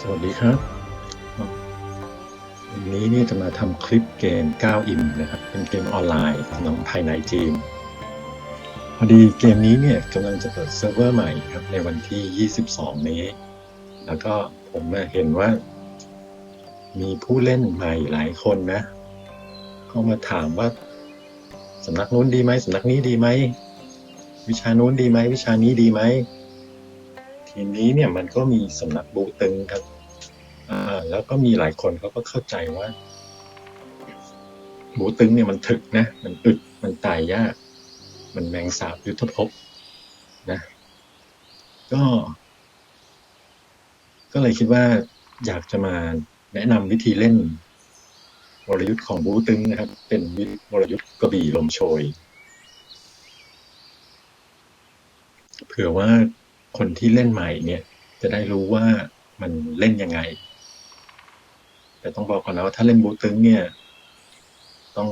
สวัสดีครับ วันนี้เนี่ยจะมาทำคลิปเกม 9 อินนะครับ เป็นเกมออนไลน์สำหรับภายในจีน พอดีเกมนี้เนี่ยกำลังจะเปิดเซิร์ฟเวอร์ใหม่ครับ ในวันที่ 22 นี้ แล้วก็ผมเห็นว่า มีผู้เล่นใหม่หลายคนนะ ก็มาถามว่าสำนักนู้นดีไหมสำนักนี้ดีไหม วิชานู้นดีไหม วิชานี้ดีไหมทีนี้เนี่ยมันก็มีสำนักบูตึงครับ แล้วก็มีหลายคนเขาก็เข้าใจว่าบูตึงเนี่ยมันถึกนะ มันอึดมันตายยาก มันแมงสาบยุทธภพนะ ก็ ก็เลยคิดว่าอยากจะมาแนะนำวิธีเล่นวรยุทธ์ของบูตึงนะครับ เป็นวิวรยุทธ์กระบี่ลมโชย เผื่อว่าคนที่เล่นใหม่เนี่ย จะได้รู้ว่ามันเล่นยังไง แต่ต้องบอกก่อนนะว่าถ้าเล่นบูตึงเนี่ย ต้อง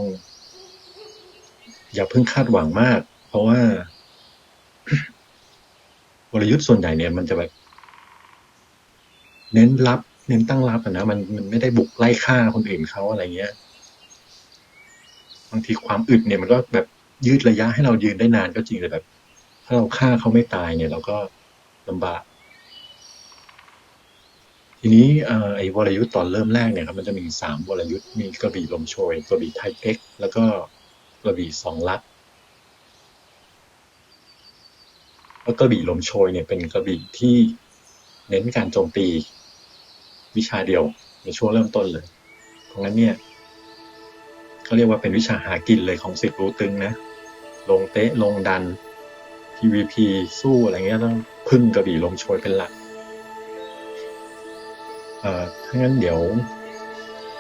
อย่าเพิ่งคาดหวังมาก เพราะว่าวรยุทธ์ส่วนใหญ่เนี่ยมันจะแบบ เน้นรับ เน้นตั้งรับนะมันมันไม่ได้บุกไล่ฆ่าคนอื่นเขาอะไรเงี้ยบางทีความอึดเนี่ยมันก็แบบยืดระยะให้เรายืนได้นานก็จริงแต่แบบ ถ้าเราฆ่าเขาไม่ตายเนี่ย เราก็ลำบาก ทีนี้ไอ้วรยุทธ์ตอนเริ่มแรกเนี่ยครับมันจะมีสามวรยุทธ์มีกระบี่ลมโชยกระบี่ไทเอ็กแล้วก็กระบี่สองลัดแล้วกระบี่ลมโชยเนี่ยเป็นกระบี่ที่เน้นการโจมตีวิชาเดียวในช่วงเริ่มต้นเลยเพราะงั้นเนี่ยเขาเรียกว่าเป็นวิชาหากินเลยของสิทธิ์รู้ตึงนะ ลงเตะลงดัน PVP สู้อะไรเงี้ยต้องพึ่งกระบี่ลมโชยเป็นหลัก เอ่อถ้างั้นเดี๋ยว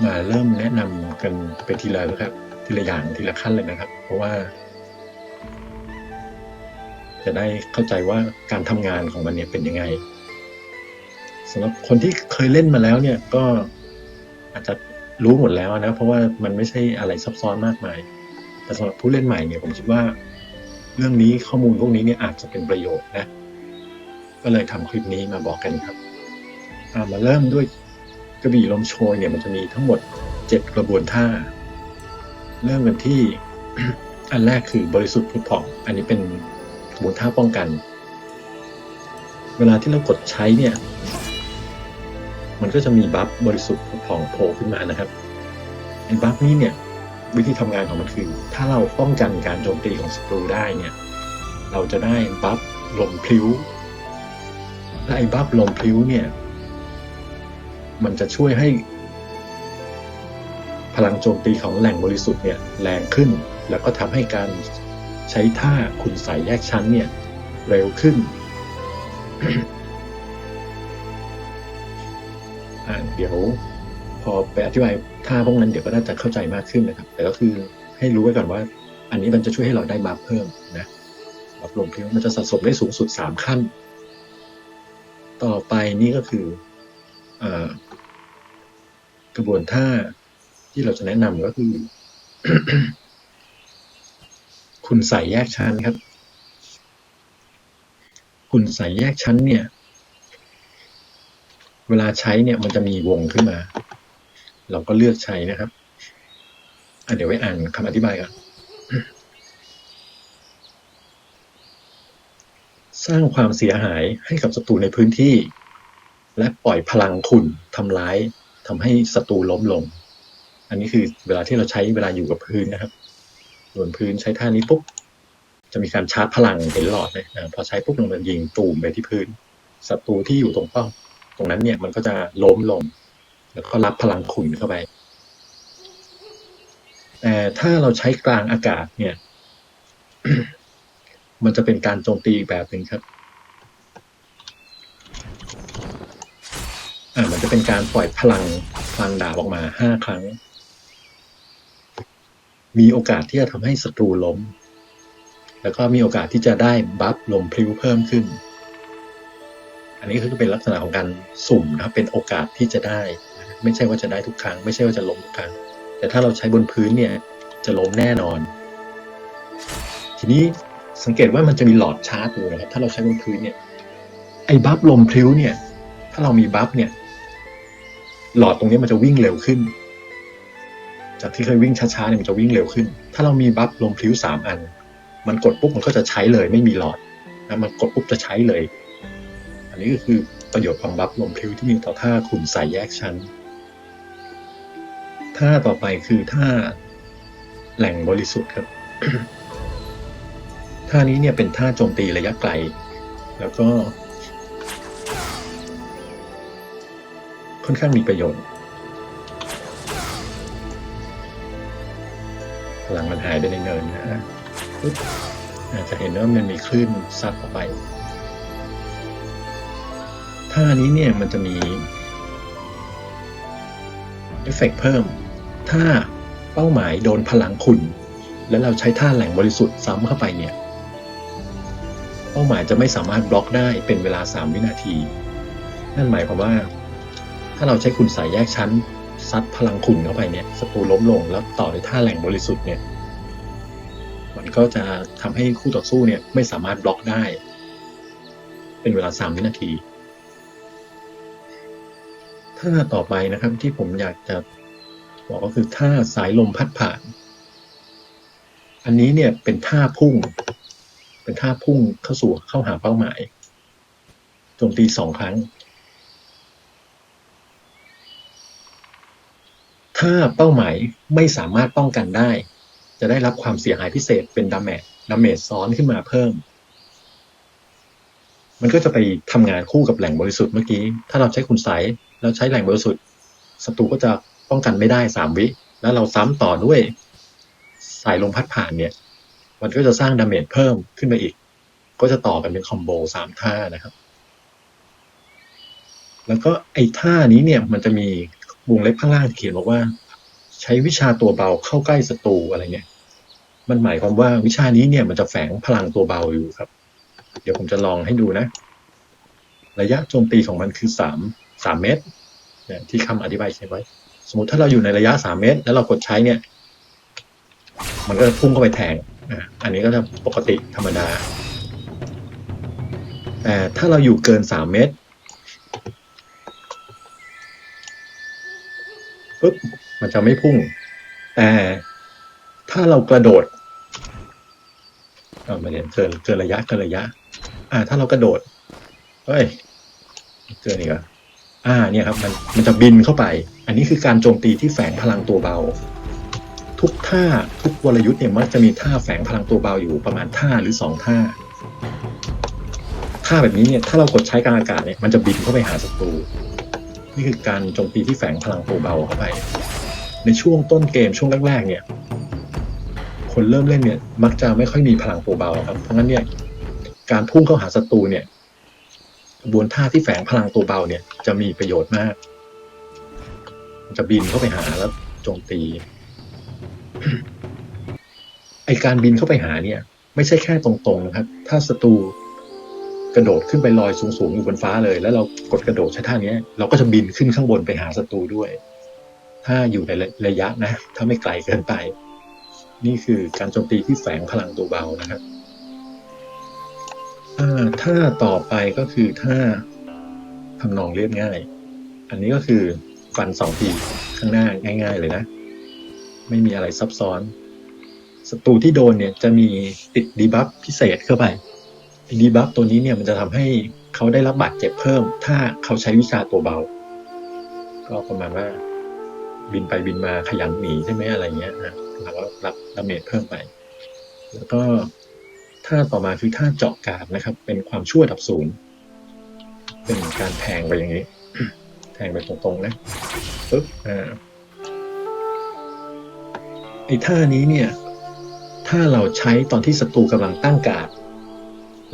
มาเริ่มแนะนำกันไปทีละนะครับ ทีละอย่างทีละขั้นเลยนะครับ เพราะว่า จะได้เข้าใจว่าการทำงานของมันเนี่ยเป็นยังไงสำหรับคนที่เคยเล่นมาแล้วเนี่ยก็อาจจะรู้หมดแล้วนะ เพราะว่ามันไม่ใช่อะไรซับซ้อนมากมาย แต่สำหรับผู้เล่นใหม่เนี่ยผมคิดว่า เรื่องนี้ข้อมูลพวกนี้เนี่ยอาจจะเป็นประโยชน์นะ ก็เลยทำคลิปนี้มาบอกกันครับ มาเริ่มด้วยกระบี่ลมโชยเนี่ยมันจะมีทั้งหมดเจ็ดกระบวนท่า เริ่มกันที่อันแรกคือบริสุทธิ์ผุดผ่อง อันนี้เป็นกระบวนท่าป้องกัน เวลาที่เรากดใช้เนี่ย มันก็จะมีบัฟบริสุทธิ์ผุดผ่องโผล่ขึ้นมานะครับไอ้บัฟนี้เนี่ยวิธีทำงานของมันคือ ถ้าเราป้องกันการโจมตีของศัตรูได้เนี่ย เราจะได้บัฟลมพลิ้วและไอ้บัฟลมพลิ้วเนี่ย มันจะช่วยให้ พลังโจมตีของแหล่งบริสุทธิ์เนี่ยแรงขึ้น แล้วก็ทำให้การใช้ท่าขุนใส่แยกชั้นเนี่ยเร็วขึ้นเดี๋ยวพอไปอธิบายท่าพวกนั้นเดี๋ยวก็น่าจะเข้าใจมากขึ้นนะครับ แต่ก็คือให้รู้ไว้ก่อนว่า อันนี้มันจะช่วยให้เราได้บัฟเพิ่มนะบัฟลมพลิ้วมันจะสะสมได้สูงสุดสามขั้น ต่อไปนี่ก็คือเออ กระบวนท่าที่เราจะแนะนำก็คือ คุณใส่แยกชั้นครับ คุณใส่แยกชั้นเนี่ย เวลาใช้เนี่ยมันจะมีวงขึ้นมา เราก็เลือกใช้นะครับอะเดี๋ยวไว้อ่านคำอธิบายก่อนสร้างความเสียหายให้กับศัตรูในพื้นที่ และปล่อยพลังคุณทำร้าย ทำให้ศัตรูล้มลง อันนี้คือเวลาที่เราใช้เวลาอยู่กับพื้นนะครับบนพื้นใช้ท่านี้ปุ๊บจะมีการชาร์จพลังเห็นหลอดเลยพอใช้ปุ๊บมันยิงตูมไปที่พื้นศัตรูที่อยู่ตรงเป้าตรงนั้นเนี่ยมันก็จะล้มลง แล้วก็รับพลังขุนเข้าไปแต่ถ้าเราใช้กลางอากาศเนี่ย มันจะเป็นการโจมตีอีกแบบหนึ่งครับ อ่ามันจะเป็นการปล่อยพลังพลังดาบออกมาห้าครั้ง มีโอกาสที่จะทำให้ศัตรูล้ม แล้วก็มีโอกาสที่จะได้บัฟลมพลิ้วเพิ่มขึ้น อันนี้คือเป็นลักษณะของการสุ่มนะครับเป็นโอกาสที่จะได้ ไม่ใช่ว่าจะได้ทุกครั้ง ไม่ใช่ว่าจะล้มทุกครั้ง แต่ถ้าเราใช้บนพื้นเนี่ยจะล้มแน่นอน ทีนี้สังเกตว่ามันจะมีหลอดชาร์จอยู่นะครับ ถ้าเราใช้บนพื้นเนี่ย ไอ้บัฟลมพลิ้วเนี่ย ถ้าเรามีบัฟเนี่ย หลอดตรงนี้มันจะวิ่งเร็วขึ้น จากที่เคยวิ่งช้าๆเนี่ยมันจะวิ่งเร็วขึ้น ถ้าเรามีบัฟลมพลิ้วสามอัน มันกดปุ๊บมันก็จะใช้เลยไม่มีหลอดนะมันกดปุ๊บจะใช้เลย อันนี้ก็คือประโยชน์ของบัฟลมพลิ้วที่มีต่อท่าขุนใส่แยกชั้นท่าต่อไปคือท่าแหล่งบริสุทธิ์ครับท่านี้เนี่ยเป็นท่าโจมตีระยะไกล แล้วก็ ค่อนข้างมีประโยชน์ พลังมันหายไปในเนินนะฮะอาจจะเห็นว่ามันมีคลื่นซัดออกไปท่านี้เนี่ยมันจะมีเอฟเฟกต์เพิ่ม ถ้าเป้าหมายโดนพลังขุนแล้วเราใช้ท่าแหล่งบริสุทธิ์ซ้ำเข้าไปเนี่ย เป้าหมายจะไม่สามารถบล็อกได้เป็นเวลา 3 วินาที นั่นหมายความว่า ถ้าเราใช้คุณสายแยกชั้นซัดพลังขุนเข้าไปเนี่ยศัตรูล้มลงแล้วต่อด้วยท่าแหล่งบริสุทธิ์เนี่ย มันก็จะทำให้คู่ต่อสู้เนี่ยไม่สามารถบล็อกได้ เป็นเวลา3วินาที ท่าต่อไปนะครับที่ผมอยากจะบอกก็คือท่าสายลมพัดผ่าน อันนี้เนี่ยเป็นท่าพุ่ง เป็นท่าพุ่งเข้าสู่เข้าหาเป้าหมายโจมตีสองครั้ง ถ้าเป้าหมายไม่สามารถป้องกันได้ จะได้รับความเสียหายพิเศษเป็นดาเมจดาเมจซ้อนขึ้นมาเพิ่ม มันก็จะไปทำงานคู่กับแหล่งบริสุทธิ์เมื่อกี้ ถ้าเราใช้คุณไสแล้วใช้แหล่งบริสุทธิ์ศัตรูก็จะป้องกันไม่ได้สามวิ แล้วเราซ้ำต่อด้วยสายลมพัดผ่านเนี่ย มันก็จะสร้างดาเมจเพิ่มขึ้นไปอีก ก็จะต่อกันเป็นคอมโบสามท่านะครับ แล้วก็ไอ้ท่านี้เนี่ยมันจะมี วงเล็บข้างล่างเขียนบอกว่า ใช้วิชาตัวเบาเข้าใกล้ศัตรูอะไรเนี่ยมันหมายความว่าวิชานี้เนี่ยมันจะแฝงพลังตัวเบาอยู่ครับ เดี๋ยวผมจะลองให้ดูนะ ระยะโจมตีของมันคือสามสามเมตรเนี่ยที่คำอธิบายเขียนไว้ สมมติถ้าเราอยู่ในระยะสามเมตร แล้วเรากดใช้เนี่ย มันก็จะพุ่งเข้าไปแทงอันนี้ก็จะปกติธรรมดาแต่ถ้าเราอยู่เกินสามเมตร ปุ๊บมันจะไม่พุ่ง แต่ถ้าเรากระโดดเออม่เห็นเกินเกินระยะเกินระยะ อ่า ถ้าเรากระโดดเฮ้ยเกินอีกเหรออ่าเนี่ยครับ มันมันจะบินเข้าไป อันนี้คือการโจมตีที่แฝงพลังตัวเบา ทุกท่าทุกวรยุทธ์เนี่ยมักจะมีท่าแฝงพลังตัวเบาอยู่ประมาณท่าหรือสองท่าท่าแบบนี้เนี่ยถ้าเรากดใช้กลางอากาศเนี่ยมันจะบินเข้าไปหาศัตรู นี่คือการโจมตีที่แฝงพลังตัวเบาเข้าไป ในช่วงต้นเกมช่วงแรกๆเนี่ย คนเริ่มเล่นเนี่ยมักจะไม่ค่อยมีพลังตัวเบาครับ เพราะงั้นเนี่ยการพุ่งเข้าหาศัตรูเนี่ยกระบวนท่าที่แฝงพลังตัวเบาเนี่ยจะมีประโยชน์มาก จะบินเข้าไปหาแล้วโจมตี ไอการบินเข้าไปหาเนี่ย ไม่ใช่แค่ตรงๆนะครับ ถ้าศัตรู กระโดดขึ้นไปลอยสูงๆอยู่บนฟ้าเลย แล้วเรากดกระโดดใช้ท่านี้เราก็จะบินขึ้นข้างบนไปหาศัตรูด้วย ถ้าอยู่ในระยะนะ ถ้าไม่ไกลเกินไป นี่คือการโจมตีที่แฝงพลังตัวเบานะครับถ้าต่อไปก็คือถ้าทำนองเรียบง่าย อันนี้ก็คือฟันสองทีข้างหน้าง่าย ๆ เลยนะ ไม่มีอะไรซับซ้อนศัตรูที่โดนเนี่ยจะมีติดดีบัฟพิเศษเข้าไป ดีบัฟตัวนี้เนี่ยมันจะทำให้เขาได้รับบาดเจ็บเพิ่ม ถ้าเขาใช้วิชาตัวเบา ก็ประมาณว่า บินไปบินมาขยันหนีใช่ไหมอะไรเงี้ยนะแล้วก็รับดาเมจเพิ่มไป แล้วก็ท่าต่อมาคือท่าเจาะกาดนะครับ เป็นความชั่วดับศูนย์เป็นการแทงไปอย่างนี้ แทงไปตรงๆนะปึ๊บอ่าไอ้ท่านี้เนี่ย ถ้าเราใช้ตอนที่ศัตรูกำลังตั้งกาด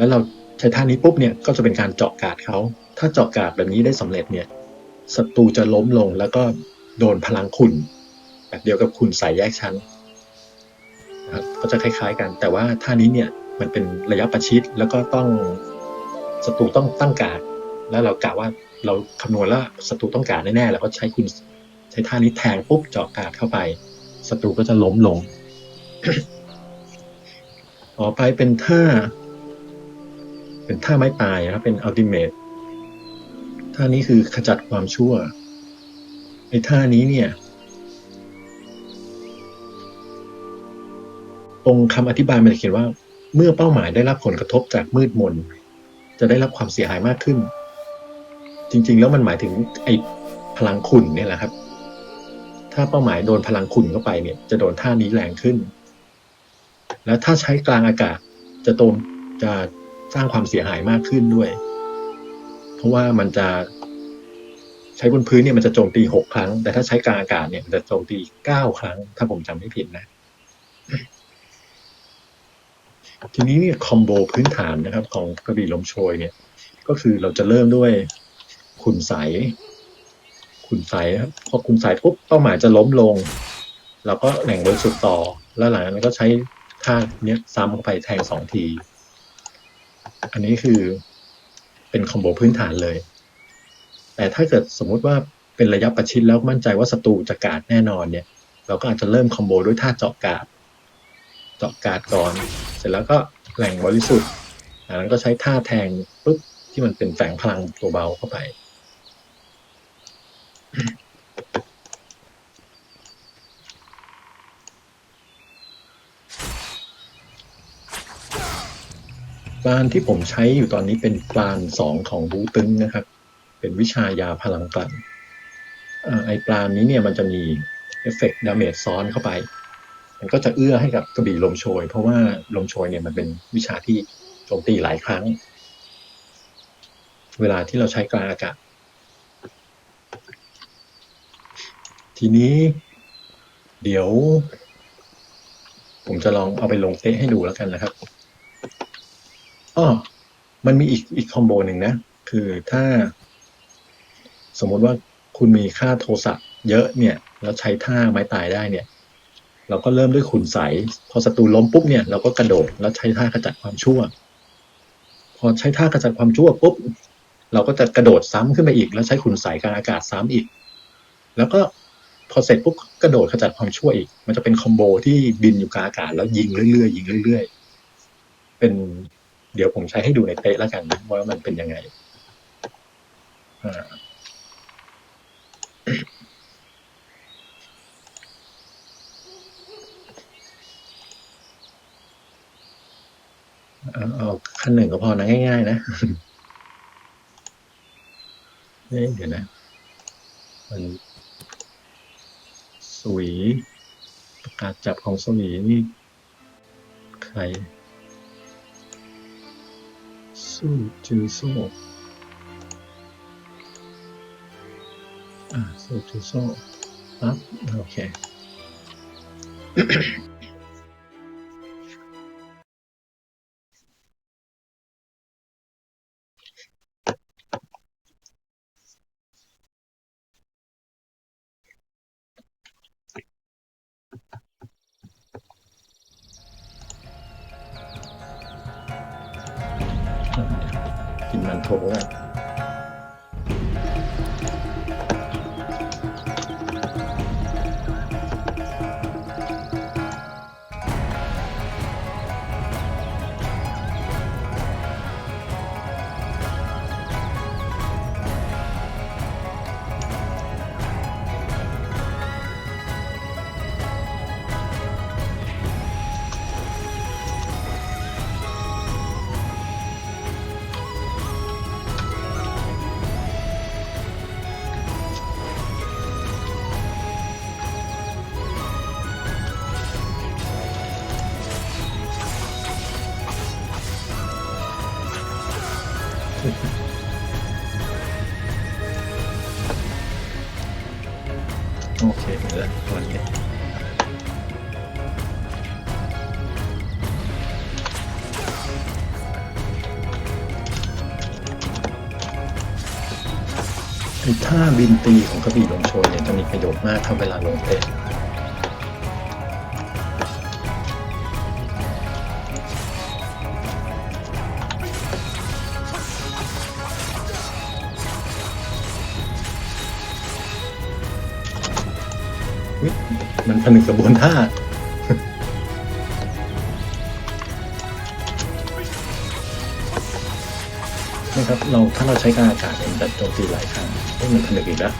แล้วเราใช้ท่านี้ปุ๊บเนี่ยก็จะเป็นการเจาะกาดเขา ถ้าเจาะกาดแบบนี้ได้สำเร็จเนี่ยศัตรูจะล้มลงแล้วก็โดนพลังขุนแบบเดียวกับขุนสายแยกชั้นนะครับก็จะคล้ายๆกัน แต่ว่าท่านี้เนี่ยมันเป็นระยะประชิดแล้วก็ต้องศัตรูต้องตั้งการดแล้วเรากะว่าเราคำนวณแล้วศัตรูต้องการแน่ๆแล้วก็ใช้คุณใช้ท่านี้แทงปุ๊บเจาะการดเข้าไปศัตรูก็จะล้มลงต่อไปเป็นท่า เป็นท่าไม้ตายนะครับเป็นอัลติเมทท่านี้คือขจัดความชั่วในท่านี้เนี่ย ตรงคำอธิบายมันจะเขียนว่า เมื่อเป้าหมายได้รับผลกระทบจากมืดมน จะได้รับความเสียหายมากขึ้น จริง ๆ แล้วมันหมายถึงไอ้พลังขุ่นเนี่ยแหละครับ ถ้าเป้าหมายโดนพลังขุ่นเข้าไปเนี่ย จะโดนท่านี้แรงขึ้น แล้วถ้าใช้กลางอากาศจะโดนจะ สร้างความเสียหายมากขึ้นด้วย เพราะว่ามันจะใช้บนพื้นเนี่ยมันจะโจมตีหกครั้ง แต่ถ้าใช้กลางอากาศเนี่ยมันจะโจมตีเก้าครั้ง ถ้าผมจำไม่ผิดนะ ทีนี้เนี่ยคอมโบพื้นฐานนะครับ ของกระบี่ลมโชยเนี่ย ก็คือเราจะเริ่มด้วยขุนใสขุนใสครับพอขุนใสปุ๊บเป้าหมายจะล้มลงเราก็แหล่งบนสุดต่อ แล้วหลังจากนั้นก็ใช้ท่าเนี้ยซ้ำเข้าไปแทงสองที อันนี้คือเป็นคอมโบพื้นฐานเลย แต่ถ้าเกิดสมมุติว่าเป็นระยะประชิดแล้วมั่นใจว่าศัตรูจะกาดแน่นอนเนี่ย เราก็อาจจะเริ่มคอมโบด้วยท่าเจาะกาด เจาะกาดก่อน เสร็จแล้วก็แหล่งบริสุทธิ์จากนั้นก็ใช้ท่าแทงปุ๊บที่มันเป็นแฝงพลังตัวเบาเข้าไป ปลานที่ผมใช้อยู่ตอนนี้เป็นปลานสองของบูตึงนะครับ เป็นวิชายาพลังกลั่นอ่าไอปลานนี้เนี่ยมันจะมีเอฟเฟกต์ดาเมจซ้อนเข้าไป มันก็จะเอื้อให้กับกระบี่ลมโชย เพราะว่าลมโชยเนี่ยมันเป็นวิชาที่โจมตีหลายครั้ง เวลาที่เราใช้กลางอากาศ ทีนี้เดี๋ยว ผมจะลองเอาไปลงเตะให้ดูแล้วกันนะครับ อ้อมันมีอีกอีกคอมโบหนึ่งนะ คือถ้า สมมติว่าคุณมีค่าโทสะเยอะเนี่ย แล้วใช้ท่าไม้ตายได้เนี่ย เราก็เริ่มด้วยขุนใส พอศัตรูล้มปุ๊บเนี่ยเราก็กระโดดแล้วใช้ท่าขจัดความชั่ว พอใช้ท่าขจัดความชั่วปุ๊บเราก็จะกระโดดซ้ำขึ้นไปอีก แล้วใช้ขุนใสกลางอากาศซ้ำอีก แล้วก็พอเสร็จปุ๊บกระโดดขจัดความชั่วอีก มันจะเป็นคอมโบที่บินอยู่กลางอากาศแล้วยิงเรื่อยๆยิงเรื่อยๆ เป็น เดี๋ยวผมใช้ให้ดูในเตะแล้วกันว่ามันเป็นยังไงอ่าเอาเอาขั้นหนึ่งก็พอนะง่ายๆนะเอ๊ะเดี๋ยวนะ มันสวีประกาศจับของสวีนี่ใคร สู้จูโซ่อ่าสู้จูโซ่ปั๊บโอเค กิน ไอ้ท่าบินตีของกระบี่ลงโชยเนี่ยจะมีประโยชน์มากถ้าเวลาลงเตะมันผนึกกระบวนท่า นะครับเราถ้าเราใช้การอากาศเนี่ยมันจะโจมตีหลายครั้งเอ้ยมันผนึกอีกแล้ว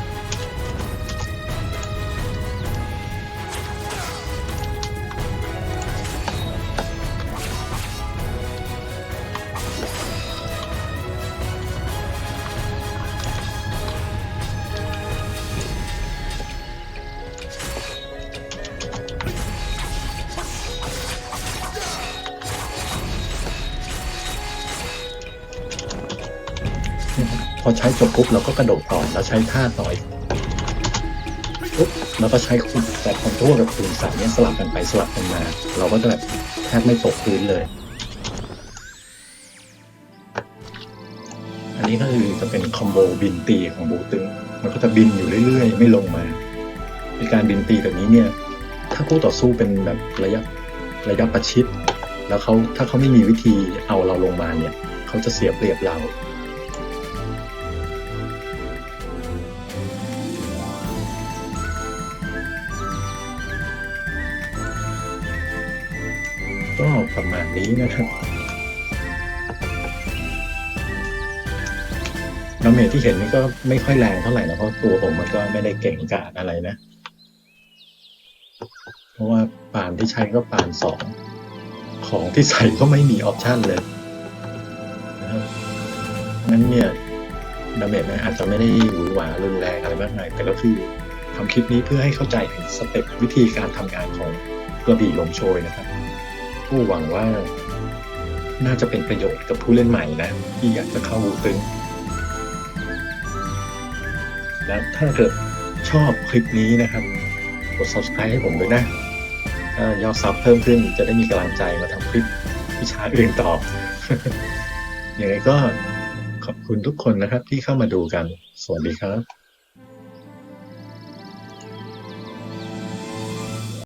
จบปุ๊บเราก็กระโดดต่อแล้วใช้ท่าต่อยปุ๊บแล้วก็ใช้คูณแต่คอนโทรลกับคูณสามเนี่ยสลับกันไปสลับกันมา เราก็จะแบบแทบไม่ตกพื้นเลย อันนี้ก็คือจะเป็นคอมโบบินตีของบูตึง มันก็จะบินอยู่เรื่อยๆ ไม่ลงมาในการบินตีแบบนี้เนี่ย ถ้าคู่ต่อสู้เป็นแบบระยะระยะประชิด แล้วเขาถ้าเขาไม่มีวิธีเอาเราลงมาเนี่ย เขาจะเสียเปรียบเรา ก็ประมาณนี้นะครับดาเมจที่เห็นนี่ก็ไม่ค่อยแรงเท่าไหร่นะเพราะตัวผมมันก็ไม่ได้เก่งกาจอะไรนะ เพราะว่าปานที่ใช้ก็ปานสอง ของที่ใส่ก็ไม่มีออปชันเลยนะครับงั้นเนี่ยดาเมจนะอาจจะไม่ได้หวือหวารุนแรงอะไรมากมายแต่ก็คือทำคลิปนี้เพื่อให้เข้าใจถึงสเต็ปวิธีการทำงานของกระบี่ลมโชยนะครับ ผู้หวังว่า น่าจะเป็นประโยชน์กับผู้เล่นใหม่นะ ที่อยากจะเข้าวูตึงและถ้าเกิดชอบคลิปนี้นะครับ กด subscribe ให้ผมด้วยนะถ้ายอดซับเพิ่มขึ้นจะได้มีกำลังใจมาทำคลิปวิชาอื่นต่ออยังไงก็ขอบคุณทุกคนนะครับที่เข้ามาดูกัน สวัสดีครับ